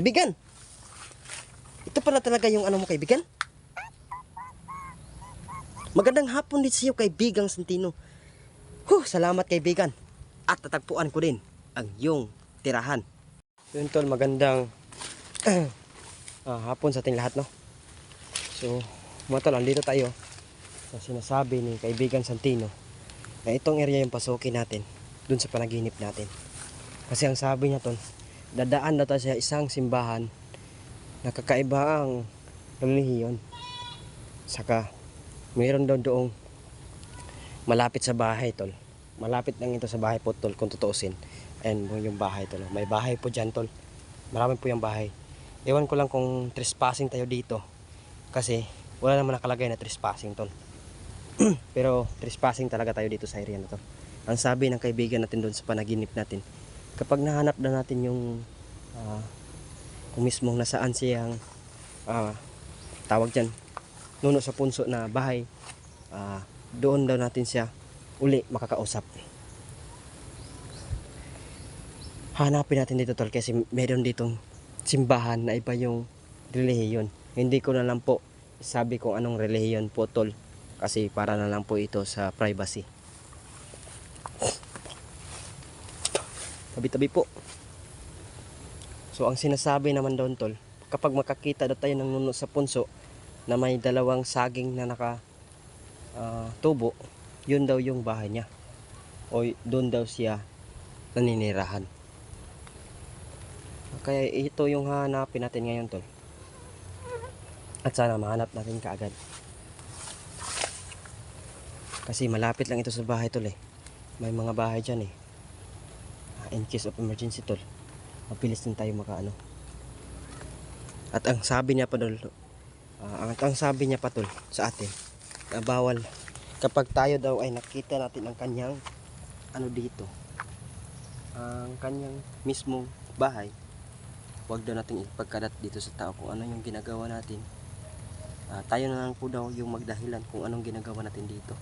Kaibigan! Ito pala talaga yung ano mo kaibigan? Magandang hapon din sa iyo kaibigang Santino. Huh, salamat kaibigan. At tatagpuan ko din ang iyong tirahan. Yun tol, magandang ah, hapon sa ating lahat no. So, mga tol, andito tayo sa sinasabi ni kaibigan Santino na itong area yung pasukin natin dun sa panaginip natin. Kasi ang sabi niya tol, dadaan daw tayo sa isang simbahan na kakaiba ang relihiyon. Saka mayroon daw doong malapit sa bahay tol. Malapit lang ito sa bahay po tol kung tutuusin. And yung bahay tol. May bahay po dyan tol. Marami po yung bahay. Ewan ko lang kung trespassing tayo dito. Kasi wala naman nakalagay na trespassing tol. Pero trespassing talaga tayo dito sa area na to. Ang sabi ng kaibigan natin doon sa panaginip natin, kapag nahanap na natin yung ah, kung mismo nasaan siyang ah, tawag dyan, nuno sa punso na bahay, ah, doon daw natin siya uli makakausap. Hanapin natin dito tol kasi meron ditong simbahan na iba yung relihiyon. Hindi ko na lang po sabi kung anong relihiyon po tol kasi para na lang po ito sa privacy. Tabi-tabi po. So ang sinasabi naman doon tol, kapag makakita daw tayo ng nuno sa punso na may dalawang saging na naka ah, tubo, yun daw yung bahay niya. O doon daw siya naninirahan. Kaya ito yung hanapin natin ngayon tol. At sana mahanap natin kaagad. Kasi malapit lang ito sa bahay tol eh. May mga bahay dyan eh. In case of emergency tol, mabilis din tayo makaano. At ang sabi niya pa tol, ah, ang, ang sabi niya pa tol sa atin, na bawal kapag tayo daw ay nakita natin ang kanyang ano dito, ang kanyang mismong bahay, huwag daw natin ipagkalat dito sa tao kung ano yung ginagawa natin. Ah, tayo na lang po daw yung magdahilan kung anong ginagawa natin dito.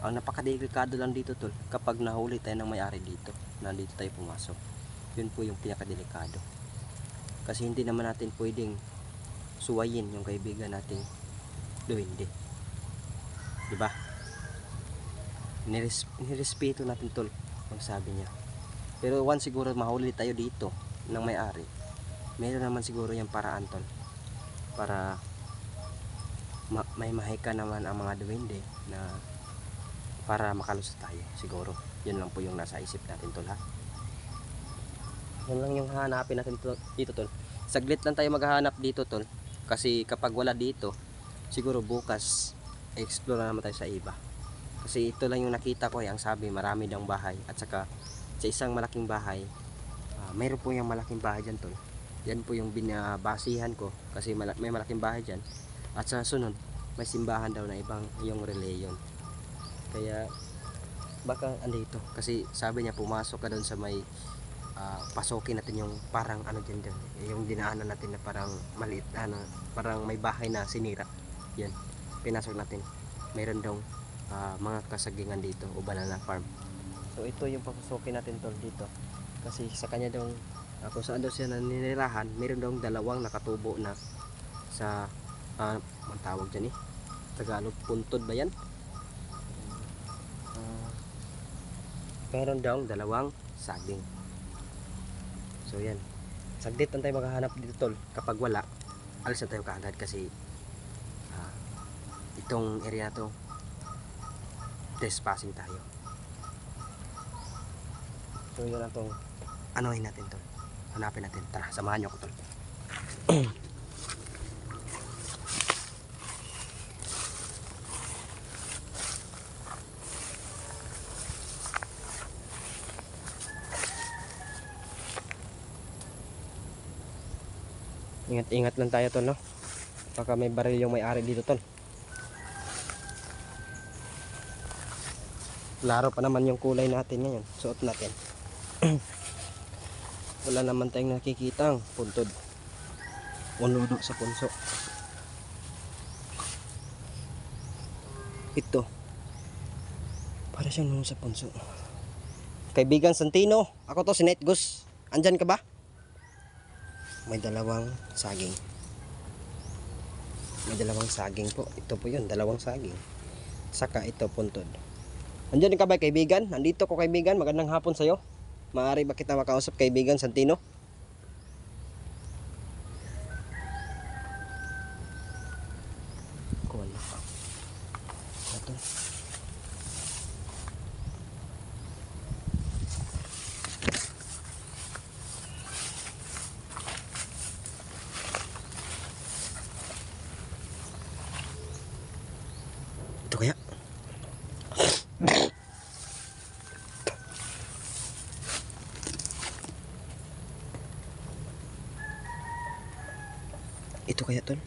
Ang napakadelikado lang dito tol, kapag nahuli tayo ng may-ari dito, nandito tayo pumasok. Yun po yung pinakadelikado. Kasi hindi naman natin pwedeng suwayin yung kaibigan nating duwende. Di ba? Nires nirespeto natin tol, ang sabi niya. Pero once siguro mahuli tayo dito ng may-ari, meron naman siguro yung paraan tol para ma- may mahika naman ang mga duwende na para makalusot tayo siguro. Yun lang po yung nasa isip natin tol ha? Yun lang yung hanapin natin to, dito tol. Saglit lang tayo maghahanap dito tol. Kasi kapag wala dito siguro bukas explore na naman tayo sa iba. Kasi ito lang yung nakita ko eh, ang sabi marami daw bahay. At saka sa isang malaking bahay ah, mayroon po yung malaking bahay dyan tol. Yan po yung binabasihan ko kasi may malaking bahay dyan. At sa sunod may simbahan daw na ibang yung reliyon kaya baka andito. Kasi sabi niya pumasok ka doon sa may ah, pasukin natin yung parang ano dyan dyan. Yung dinaanan natin na parang maliit ano parang may bahay na sinira. Yan. Pinasok natin. Mayroon daw ah, mga kasagingan dito o banana farm. So ito yung papasukin natin tol dito. Kasi sa kanya daw ah, kung saan daw siya naninirahan mayroon daw dalawang nakatubo na sa ah, ang tawag dyan eh Tagalog puntod ba yan Ah, meron daw dalawang saging. So yan. Saglit lang tayo maghahanap dito tol. Kapag wala alis na tayo kaagad kasi ah, itong area na to trespassing tayo. So yun ang tong anohin natin tol. Hanapin natin. Tara samahan nyo ako tol Ingat-ingat lang tayo tol no. Baka may baril yung may-ari dito tol. Klaro pa naman yung kulay natin ngayon. Suot natin. Wala naman tayong nakikita ang puntod. Unudo sa punso. Ito. Para siyang nuno sa punso. Kaibigan Santino, ako to si Night Goose. Andyan ka ba? May dalawang saging. May dalawang saging po. Ito po yun, dalawang saging. Saka ito puntod. Andiyan ka ba kaibigan? Nandito ko kaibigan. Magandang hapon sa'yo. Maaari ba kita makausap kaibigan Santino? Wala pa. Ito. Ito kaya? Ito kaya tol?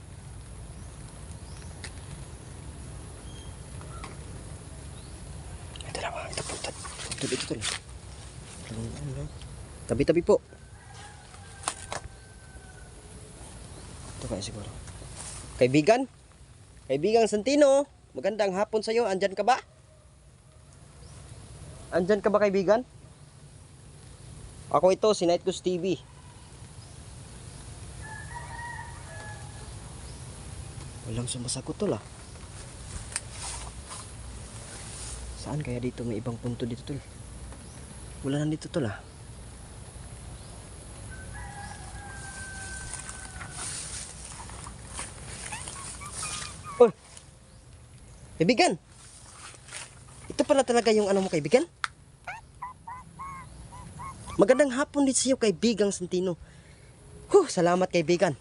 Ito na ba? Ito po. Ito, ito, ito tol. Tabi-tabi po. Ito kaya siguro. Kaibigan? Kaibigang Santino, magandang hapon sa'yo. Andyan ka ba? Andyan ka ba kaibigan? Ako ito, si Night Goose TV. Walang sumasagot tol ah. Saan kaya dito may ibang punto dito tol? Wala na dito tol ah. Oy! Kaibigan! Ito pala talaga yung ano mo kaibigan? Magandang hapon din sa iyo kaibigang Santino. Huh, salamat kaibigan.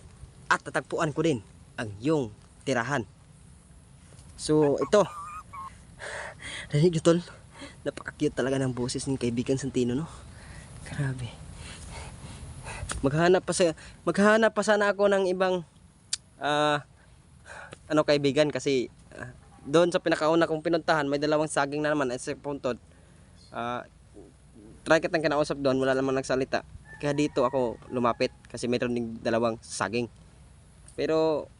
At tatagpuan ko din ang iyong tirahan. So, ito. Narinig niyo, tol? Napaka-cute talaga ng boses ng kaibigan Santino, no? Grabe. Maghanap pa sa maghanap pa sana ako ng ibang ah ano kaibigan kasi ah, doon sa pinakauna kong pinuntahan may dalawang saging na naman at sa puntod. Ah try kitang kinausap doon wala namang nagsalita. Kaya dito ako lumapit kasi mayroon ding dalawang saging. Pero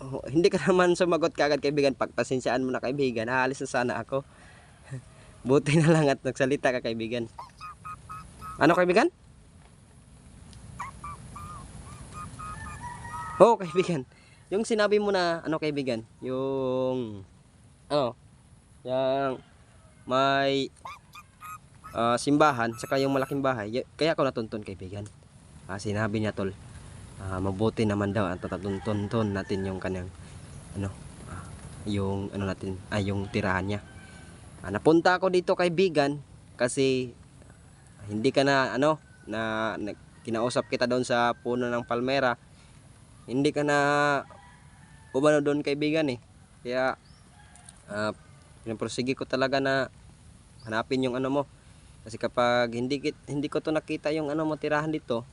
oh, hindi ka naman sumagot kagad kaibigan. Pagpasensyaan mo na kaibigan. Aalis na sana ako. Buti na lang at nagsalita ka kaibigan. Ano kaibigan? Oo kaibigan. Yung sinabi mo na ano kaibigan, yung ano, yung may ah, simbahan saka yung malaking bahay. Kaya ako natuntun kaibigan. Ah, sinabi niya tol, ah, mabuti naman daw at tatuntun natin yung kanyang ano, ah, yung ano natin, ay yung tirahan niya. Ah, napunta ako dito kaibigan kasi hindi ka na ano na, na kinausap kita doon sa puno ng palmera. Hindi ka na umano doon kaibigan eh. Kaya pinaprosige ko talaga na hanapin yung ano mo. Kasi kapag hindi hindi ko to nakita yung ano mo tirahan dito,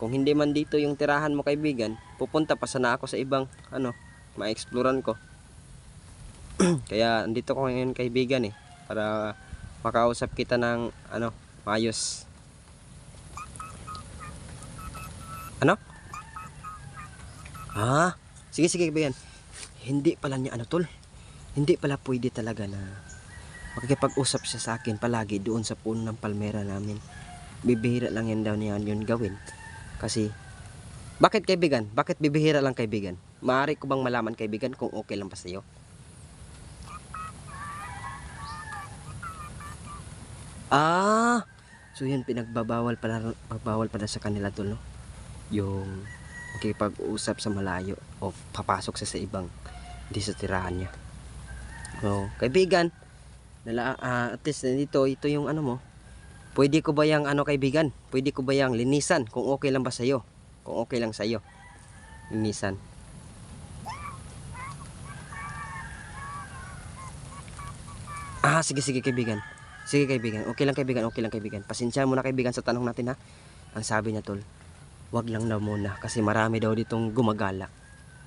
kung hindi man dito yung tirahan mo kaibigan, pupunta pa sana ako sa ibang ano, ma-explorean ko. Kaya andito ko ngayon kaibigan eh para makausap kita ng ano, maayos. Ano? Ah, sige sige kaibigan. Hindi pala niya ano tol. Hindi pala pwede talaga na makikipag-usap siya sa akin palagi doon sa puno ng palmera namin. Bibihira lang yan daw niya yun gawin. Kasi, bakit kaibigan? Bakit bibihira lang kaibigan? Maaari ko bang malaman kaibigan kung okay lang ba sa'yo? Ah, so yun pinagbabawal pala, pagbawal pala sa kanila tol, no? Yung makikipag-usap sa malayo o papasok sa sa ibang hindi sa tirahan niya. So, kaibigan, nala, ah, at least dito, ito yung ano mo. Pwede ko ba yung ano kaibigan? Pwede ko ba yung linisan kung okay lang ba sa'yo? Kung okay lang sa'yo. Linisan. Ah, sige sige kaibigan. Sige kaibigan. Okay lang kaibigan, okay lang kaibigan. Pasensya mo na kaibigan sa tanong natin ha. Ang sabi niya tol, wag lang daw muna kasi marami daw ditong gumagala.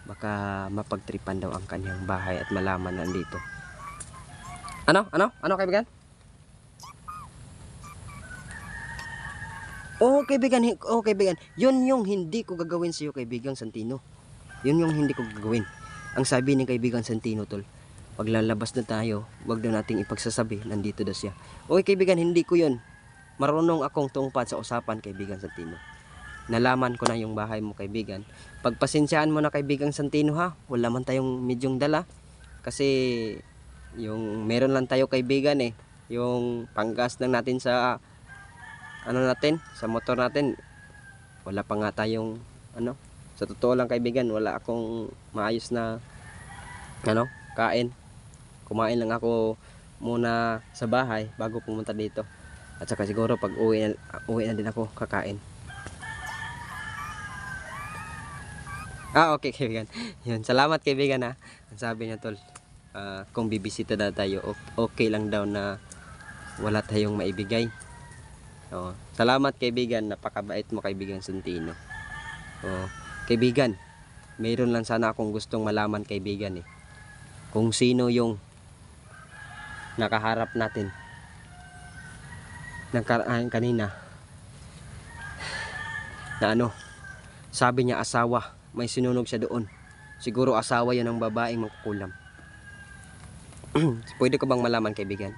Baka mapagtripan daw ang kanyang bahay at malaman na andito. Ano? Ano? Ano kaibigan? Oo kaibigan, oo kaibigan. Yun yung hindi ko gagawin sa iyo kaibigan Santino. Yun yung hindi ko gagawin. Ang sabi ni kaibigan Santino tol, pag lalabas na tayo, wag daw nating ipagsasabi, nandito daw siya. Okay kaibigan, hindi ko yun. Marunong akong tungpad sa usapan kaibigan Santino. nalaman ko na yung bahay mo kaibigan. Pagpasensyaan mo na kaibigang Santino ha, wala man tayong medyong dala. Kasi yung meron lang tayo kaibigan eh. Yung panggas lang natin sa ano natin, sa motor natin. Wala pa nga tayong ano, sa totoo lang kaibigan, wala akong maayos na ano, kain. Kumain lang ako muna sa bahay bago pumunta dito. At saka siguro pag uwi na, uwi na din ako kakain. Ah, okay kaibigan. Yun, salamat kaibigan ha. Ang sabi niya tol, ah, kung bibisita na tayo, okay lang daw na wala tayong maibigay. So, salamat kaibigan, napakabait mo kaibigan Santino. So, kaibigan, mayroon lang sana akong gustong malaman kaibigan eh. Kung sino yung nakaharap natin. Nagkaraan kanina. Na ano sabi niya asawa. May sinunog siya doon. Siguro asawa yan ng babaeng magkukulam. Pwede ko bang malaman kaibigan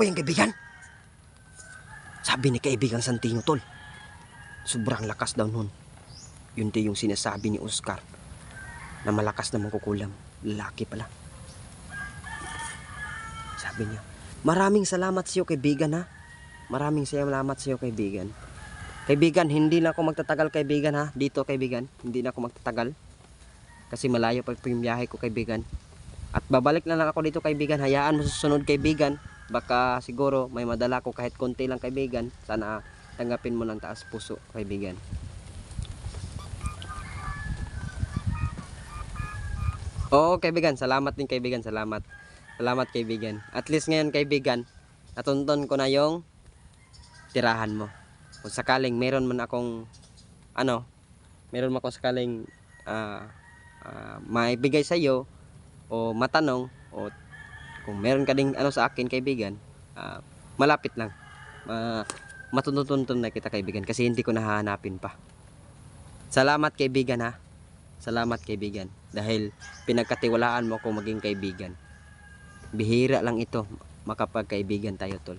Totoo yung kaibigan? Sabi ni kaibigan Santino tol sobrang lakas daw nun. Yun din yung sinasabi ni Oscar na malakas na mangkukulam. Lalaki pala. Sabi niya, maraming salamat sa iyo kaibigan ha. Maraming salamat sa iyo kaibigan. Kaibigan, hindi na ako magtatagal kaibigan ha. Dito kaibigan, hindi na ako magtatagal. Kasi malayo pa yung biyahe ko kaibigan. At babalik na lang ako dito kaibigan. Hayaan mo susunod kaibigan. Baka siguro may madala ko kahit konti lang kaibigan. Sana tanggapin mo ng taas puso kaibigan. Oo kaibigan, salamat din kaibigan, salamat. Salamat kaibigan. At least ngayon kaibigan, natunton ko na yung tirahan mo. Kung sakaling meron man akong ano, meron man akong sakaling ah ah, maibigay sa iyo o matanong o kung meron ka ding ano sa akin kaibigan, ah, malapit lang. Ma matutuntun na kita kaibigan kasi hindi ko nahahanapin pa. Salamat kaibigan ha. Salamat kaibigan dahil pinagkatiwalaan mo ako maging kaibigan. Bihira lang ito makapagkaibigan tayo tol.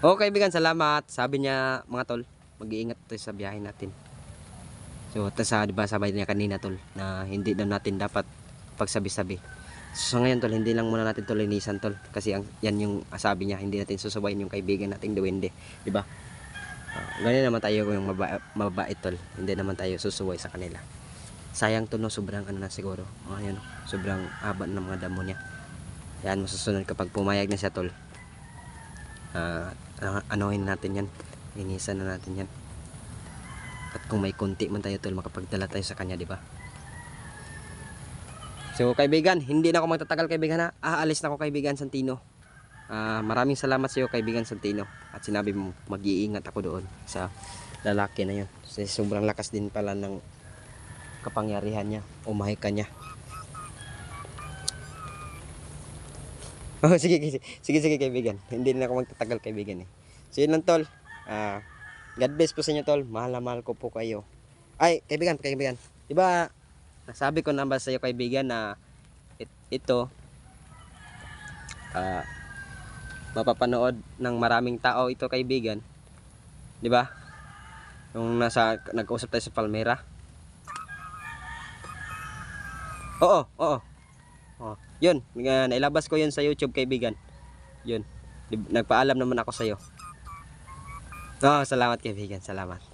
Oo kaibigan, salamat. Sabi niya mga tol, mag-iingat tayo sa biyahe natin. So, tas sa, di ba sabi niya kanina tol, na hindi daw natin dapat pagsabi-sabi. So, ngayon tol, hindi lang muna natin tol linisan tol. Kasi ang, yan yung sabi niya, hindi natin susubayin yung kaibigan nating duwende. Di ba? Ah, ganyan naman tayo yung maba, mabait tol. Hindi naman tayo susuway sa kanila. Sayang to no, sobrang ano na siguro. Oh, ayan, oh, sobrang haba ng mga damo niya. Yan, masusunod kapag pumayag na siya tol. Ano- anuhin natin yan. Linisan na natin yan. At kung may kunti man tayo tol, makapagdala tayo sa kanya, di ba? So kaibigan, hindi na ako magtatagal kaibigan ha. Aalis na ako kaibigan Santino. Ah, maraming salamat sa iyo kaibigan Santino. At sinabi mo mag-iingat ako doon sa lalaki na yun. Kasi sobrang lakas din pala ng kapangyarihan niya. Umahay ka niya. Oh, sige, sige, sige, sige kaibigan. Hindi na ako magtatagal kaibigan eh. So yun lang tol. Ah, God bless po sa inyo tol. Mahal na mahal ko po kayo. Ay, kaibigan, kaibigan. Diba, nasabi ko na ba sa iyo kaibigan na it- ito ah mapapanood ng maraming tao ito kaibigan. 'Di ba? Nung nasa nag-usap tayo sa Palmera. Oo, oo. Oh, yun, nailabas ko yun sa YouTube kaibigan. Yun. Nagpaalam naman ako sa iyo. Oh, salamat kaibigan, salamat.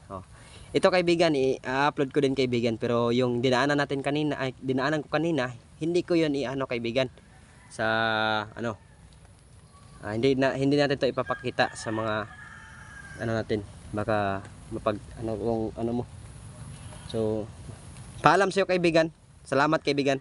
Ito kaibigan, i-upload ko din kaibigan pero yung dinaanan natin kanina, ay dinaanan ko kanina, hindi ko 'yun i-ano kaibigan sa ano. ah, hindi na hindi natin 'to ipapakita sa mga ano natin, baka mapag ano kung ano mo. So, paalam sa iyo kaibigan. Salamat kaibigan.